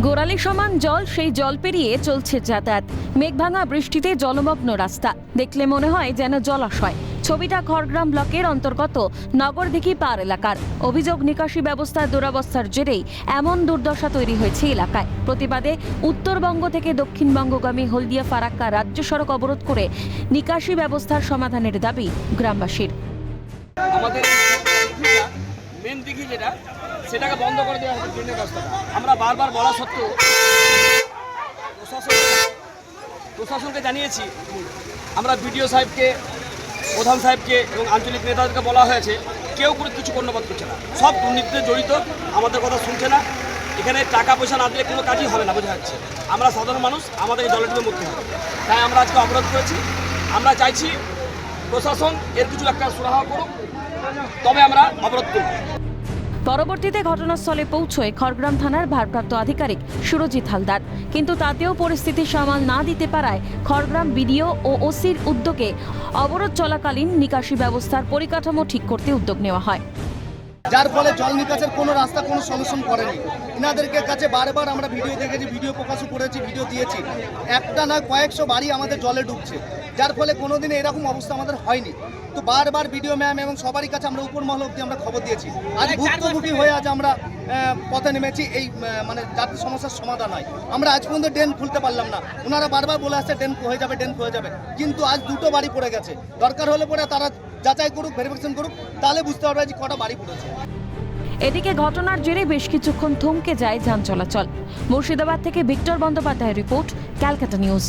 গোড়ালি সমান জল, সেই জল পেরিয়ে চলছে যাতায়াত। মেঘভাঙা বৃষ্টিতে জলমগ্ন রাস্তা। দেখলে মনে হয় যেন জলাশয়। ছবিটা খড়গ্রাম ব্লকের অন্তর্গত নগরদিঘি পার এলাকার। অভিযোগ নিকাশি ব্যবস্থার দুরবস্থার জেরেই এমন দুর্দশা তৈরি হয়েছে এলাকায়। প্রতিবাদে উত্তরবঙ্গ থেকে দক্ষিণবঙ্গগামী হলদিয়া ফারাক্কা রাজ্য সড়ক অবরোধ করে নিকাশি ব্যবস্থার সমাধানের দাবি গ্রামবাসীর। আমাদের মেন দিঘি যেটা, সেটাকে বন্ধ করে দেওয়া হয়েছে ট্রেনের রাস্তাটা আমরা বারবার বলা সত্ত্বেও প্রশাসন প্রশাসনকে জানিয়েছি, আমরা বিডিও সাহেবকে, প্রধান সাহেবকে এবং আঞ্চলিক নেতাদেরকে বলা হয়েছে, কেউ করে কিছু কর্ণপাত করছে না। সব দুর্নীতিতে জড়িত, আমাদের কথা শুনছে না। এখানে টাকা পয়সা না দিলে কোনো কাজই হবে না, বোঝা যাচ্ছে। আমরা সাধারণ মানুষ আমাদের জলের ডুবে মরতে হবে। তাই আমরা আজকে অবরোধ করেছি। আমরা চাইছি প্রশাসন এর কিছু একটা সুরাহা করুক। তবে আমরা অবরোধ করব। পরবর্তীতে ঘটনাস্থলে পৌঁছয় খড়গ্রাম থানার ভারপ্রাপ্ত আধিকারিক সুরজিৎ হালদার। কিন্তু তাতেও পরিস্থিতি সামাল না দিতে পারায় খড়গ্রাম বিডিও ও ওসির উদ্যোগে অবরোধ চলাকালীন নিকাশি ব্যবস্থার পরিকাঠামো ঠিক করতে উদ্যোগ নেওয়া হয়। যার ফলে জল নিকাশের কোনো রাস্তা কোনো সলিউশন করেনি। ইনাদেরকে কাছে বারবার আমরা ভিডিও দেখেছি ভিডিও প্রকাশও করেছি ভিডিও দিয়েছি। একটা না কয়েকশো বাড়ি আমাদের জলে ডুবছে। যার ফলে কোনো কোনোদিন এরকম অবস্থা আমাদের হয়নি। তো বারবার ভিডিও ম্যাম এবং সবারই কাছে আমরা উপর মহল অব্দি আমরা খবর দিয়েছি। আজ ভুক্তভোগী হয়ে আজ আমরা পথে নেমেছি। এই মানে যাতে সমস্যার সমাধান হয় আমরা আজ পর্যন্ত ড্রেন খুলতে পারলাম না। ওনারা বারবার বলে আসছে ড্রেন হয়ে যাবে ড্রেন হয়ে যাবে। কিন্তু আজ দুটো বাড়ি পড়ে গেছে। দরকার হলে পরে তারা যাচাই করুক ভেরিফিকেশন করুক তাহলে বুঝতে পারবে যে কটা বাড়ি পড়েছে। এদিকে ঘটনার জেরে বেশ কিছুক্ষণ থমকে যায় যান চলাচল। মুর্শিদাবাদ থেকে ভিক্টর বন্দ্যোপাধ্যায়ের রিপোর্ট, ক্যালকাটা নিউজ।